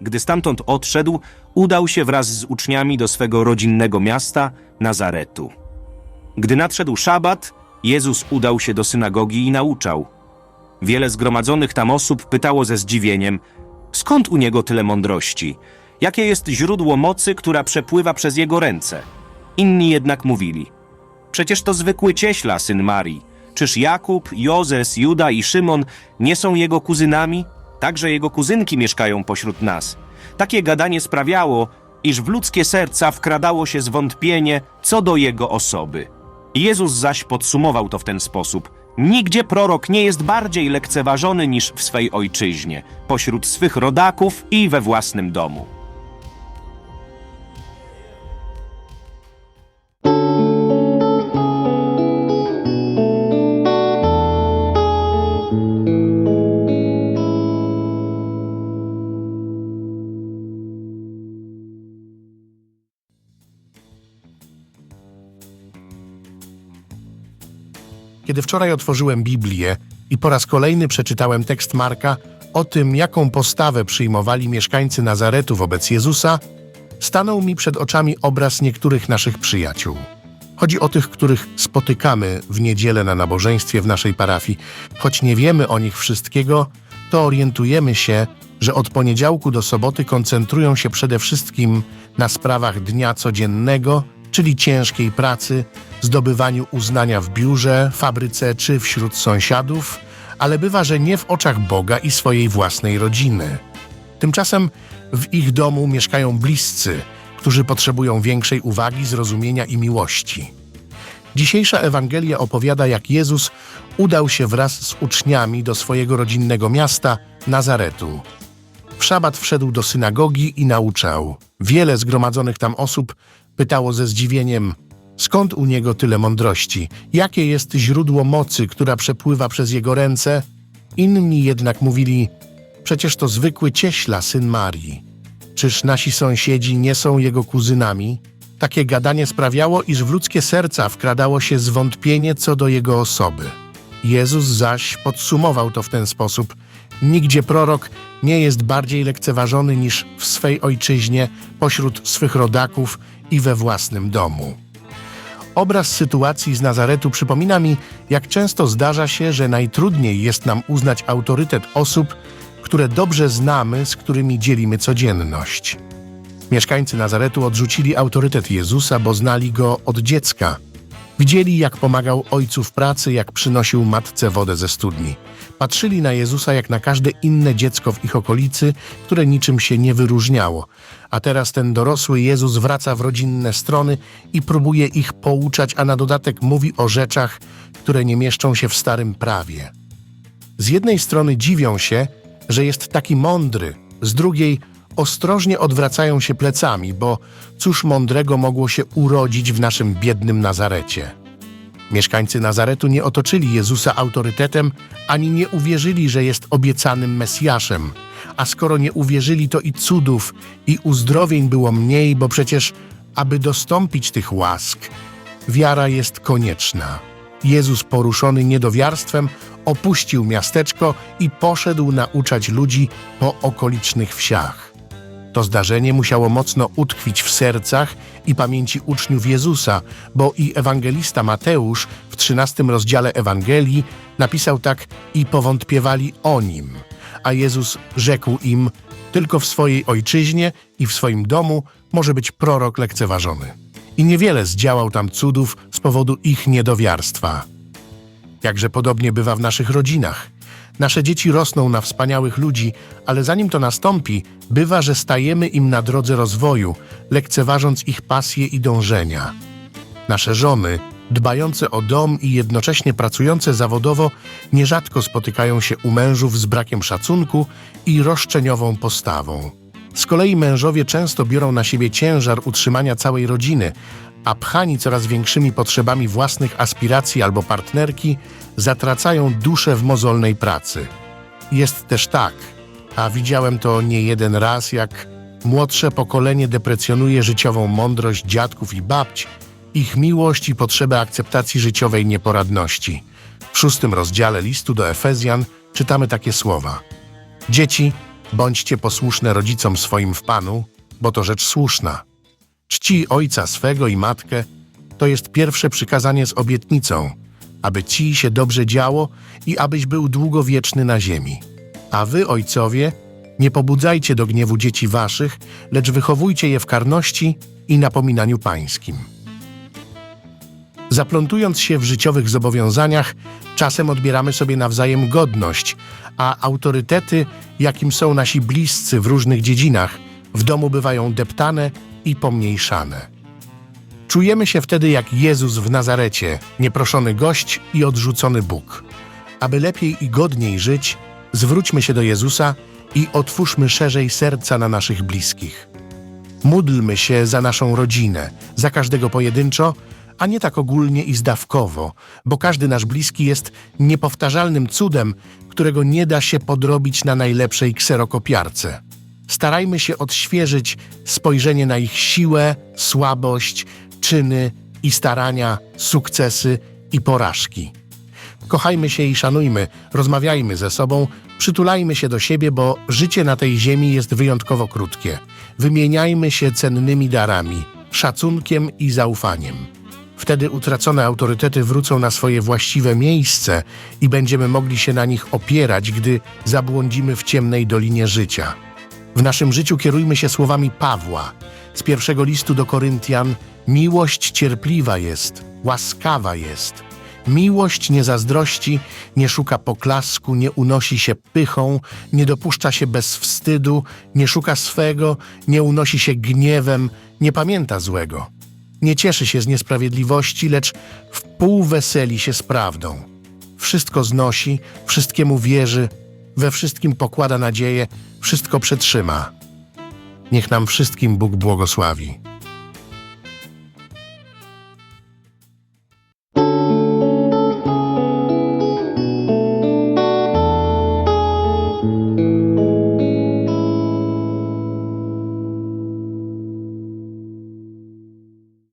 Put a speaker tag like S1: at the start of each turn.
S1: Gdy stamtąd odszedł, udał się wraz z uczniami do swego rodzinnego miasta, Nazaretu. Gdy nadszedł szabat, Jezus udał się do synagogi i nauczał. Wiele zgromadzonych tam osób pytało ze zdziwieniem, skąd u niego tyle mądrości? Jakie jest źródło mocy, która przepływa przez jego ręce? Inni jednak mówili, przecież to zwykły cieśla, syn Marii. Czyż Jakub, Jozes, Juda i Szymon nie są jego kuzynami? Także jego kuzynki mieszkają pośród nas. Takie gadanie sprawiało, iż w ludzkie serca wkradało się zwątpienie co do jego osoby. Jezus zaś podsumował to w ten sposób. Nigdzie prorok nie jest bardziej lekceważony niż w swej ojczyźnie, pośród swych rodaków i we własnym domu.
S2: Kiedy wczoraj otworzyłem Biblię i po raz kolejny przeczytałem tekst Marka o tym, jaką postawę przyjmowali mieszkańcy Nazaretu wobec Jezusa, stanął mi przed oczami obraz niektórych naszych przyjaciół. Chodzi o tych, których spotykamy w niedzielę na nabożeństwie w naszej parafii. Choć nie wiemy o nich wszystkiego, to orientujemy się, że od poniedziałku do soboty koncentrują się przede wszystkim na sprawach dnia codziennego, czyli ciężkiej pracy, zdobywaniu uznania w biurze, fabryce czy wśród sąsiadów, ale bywa, że nie w oczach Boga i swojej własnej rodziny. Tymczasem w ich domu mieszkają bliscy, którzy potrzebują większej uwagi, zrozumienia i miłości. Dzisiejsza Ewangelia opowiada, jak Jezus udał się wraz z uczniami do swojego rodzinnego miasta, Nazaretu. W szabat wszedł do synagogi i nauczał. Wiele zgromadzonych tam osób pytało ze zdziwieniem, skąd u niego tyle mądrości, jakie jest źródło mocy, która przepływa przez jego ręce. Inni jednak mówili, przecież to zwykły cieśla, syn Marii. Czyż nasi sąsiedzi nie są jego kuzynami? Takie gadanie sprawiało, iż w ludzkie serca wkradało się zwątpienie co do jego osoby. Jezus zaś podsumował to w ten sposób: Nigdzie prorok nie jest bardziej lekceważony niż w swej ojczyźnie, pośród swych rodaków i we własnym domu. Obraz sytuacji z Nazaretu przypomina mi, jak często zdarza się, że najtrudniej jest nam uznać autorytet osób, które dobrze znamy, z którymi dzielimy codzienność. Mieszkańcy Nazaretu odrzucili autorytet Jezusa, bo znali go od dziecka. Widzieli, jak pomagał ojcu w pracy, jak przynosił matce wodę ze studni. Patrzyli na Jezusa jak na każde inne dziecko w ich okolicy, które niczym się nie wyróżniało. A teraz ten dorosły Jezus wraca w rodzinne strony i próbuje ich pouczać, a na dodatek mówi o rzeczach, które nie mieszczą się w starym prawie. Z jednej strony dziwią się, że jest taki mądry, z drugiej ostrożnie odwracają się plecami, bo cóż mądrego mogło się urodzić w naszym biednym Nazarecie. Mieszkańcy Nazaretu nie otoczyli Jezusa autorytetem, ani nie uwierzyli, że jest obiecanym Mesjaszem. A skoro nie uwierzyli, to i cudów, i uzdrowień było mniej, bo przecież, aby dostąpić tych łask, wiara jest konieczna. Jezus, poruszony niedowiarstwem, opuścił miasteczko i poszedł nauczać ludzi po okolicznych wsiach. To zdarzenie musiało mocno utkwić w sercach i pamięci uczniów Jezusa, bo i ewangelista Mateusz w 13 rozdziale Ewangelii napisał tak i powątpiewali o nim. A Jezus rzekł im, tylko w swojej ojczyźnie i w swoim domu może być prorok lekceważony. I niewiele zdziałał tam cudów z powodu ich niedowiarstwa. Jakże podobnie bywa w naszych rodzinach. Nasze dzieci rosną na wspaniałych ludzi, ale zanim to nastąpi, bywa, że stajemy im na drodze rozwoju, lekceważąc ich pasje i dążenia. Nasze żony, dbające o dom i jednocześnie pracujące zawodowo, nierzadko spotykają się u mężów z brakiem szacunku i roszczeniową postawą. Z kolei mężowie często biorą na siebie ciężar utrzymania całej rodziny, a pchani coraz większymi potrzebami własnych aspiracji albo partnerki, zatracają duszę w mozolnej pracy. Jest też tak, a widziałem to nie jeden raz, jak młodsze pokolenie deprecjonuje życiową mądrość dziadków i babć, ich miłość i potrzebę akceptacji życiowej nieporadności. W szóstym rozdziale listu do Efezjan czytamy takie słowa. Dzieci, Bądźcie posłuszne rodzicom swoim w Panu, bo to rzecz słuszna. Czci ojca swego i matkę, to jest pierwsze przykazanie z obietnicą, aby ci się dobrze działo i abyś był długowieczny na ziemi. A wy, ojcowie, nie pobudzajcie do gniewu dzieci waszych, lecz wychowujcie je w karności i napominaniu pańskim. Zaplątując się w życiowych zobowiązaniach, czasem odbieramy sobie nawzajem godność, a autorytety, jakim są nasi bliscy w różnych dziedzinach, w domu bywają deptane i pomniejszane. Czujemy się wtedy jak Jezus w Nazarecie, nieproszony gość i odrzucony Bóg. Aby lepiej i godniej żyć, zwróćmy się do Jezusa i otwórzmy szerzej serca na naszych bliskich. Módlmy się za naszą rodzinę, za każdego pojedynczo, a nie tak ogólnie i zdawkowo, bo każdy nasz bliski jest niepowtarzalnym cudem, którego nie da się podrobić na najlepszej kserokopiarce. Starajmy się odświeżyć spojrzenie na ich siłę, słabość, czyny i starania, sukcesy i porażki. Kochajmy się i szanujmy, rozmawiajmy ze sobą, przytulajmy się do siebie, bo życie na tej ziemi jest wyjątkowo krótkie. Wymieniajmy się cennymi darami, szacunkiem i zaufaniem. Wtedy utracone autorytety wrócą na swoje właściwe miejsce i będziemy mogli się na nich opierać, gdy zabłądzimy w ciemnej dolinie życia. W naszym życiu kierujmy się słowami Pawła z pierwszego listu do Koryntian: Miłość cierpliwa jest, łaskawa jest. Miłość nie zazdrości, nie szuka poklasku, nie unosi się pychą, nie dopuszcza się bez wstydu, nie szuka swego, nie unosi się gniewem, nie pamięta złego. Nie cieszy się z niesprawiedliwości, lecz wpół weseli się z prawdą. Wszystko znosi, wszystkiemu wierzy, we wszystkim pokłada nadzieję, wszystko przetrzyma. Niech nam wszystkim Bóg błogosławi.